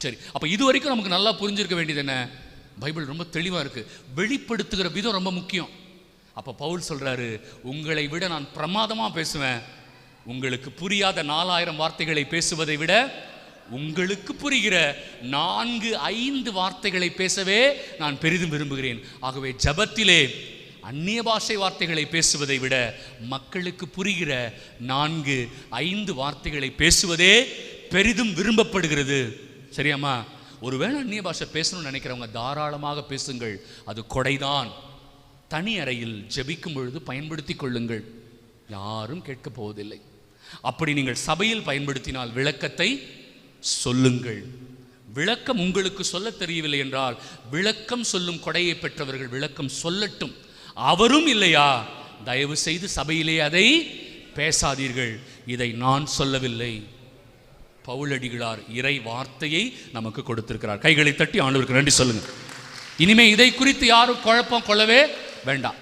சரி அப்போ இது வரைக்கும் நமக்கு நல்லா புரிஞ்சிருக்க வேண்டியது என்ன? பைபிள் ரொம்ப தெளிவாக இருக்கு. வெளிப்படுத்துகிற விதம் ரொம்ப முக்கியம். அப்போ பவுல் சொல்றாரு உங்களை விட நான் பிரமாதமாக பேசுவேன். உங்களுக்கு புரியாத நாலாயிரம் வார்த்தைகளை பேசுவதை விட உங்களுக்கு புரிகிற நான்கு ஐந்து வார்த்தைகளை பேசவே நான் பெரிதும் விரும்புகிறேன். ஆகவே ஜபத்திலே அந்நிய பாஷை வார்த்தைகளை பேசுவதை விட மக்களுக்கு புரிகிற நான்கு ஐந்து வார்த்தைகளை பேசுவதே பெரிதும் விரும்பப்படுகிறது. சரியாம்மா? ஒருவேளை அந்நிய பாஷை பேசணும்னு நினைக்கிறவங்க தாராளமாக பேசுங்கள். அது கொடைதான். தனி அறையில் ஜெபிக்கும் பொழுது பயன்படுத்தி கொள்ளுங்கள். யாரும் கேட்கப் போவதில்லை. அப்படி நீங்கள் சபையில் பயன்படுத்தினால் விளக்கத்தை சொல்லுங்கள். விளக்கம் உங்களுக்கு சொல்ல தெரியவில்லை என்றால் விளக்கம் சொல்லும் கொடையை பெற்றவர்கள் விளக்கம் சொல்லட்டும். அவரும் இல்லையா? தயவு செய்து சபையிலே அதை பேசாதீர்கள். இதை நான் சொல்லவில்லை. பவுலடிகளார் இறை வார்த்தையை நமக்கு கொடுத்திருக்கிறார். கைகளை தட்டி ஆண்டவருக்கு நன்றி சொல்லுங்க இனிமே இதை குறித்து யாரும் குழப்பம் கொள்ளவே வேண்டாம்.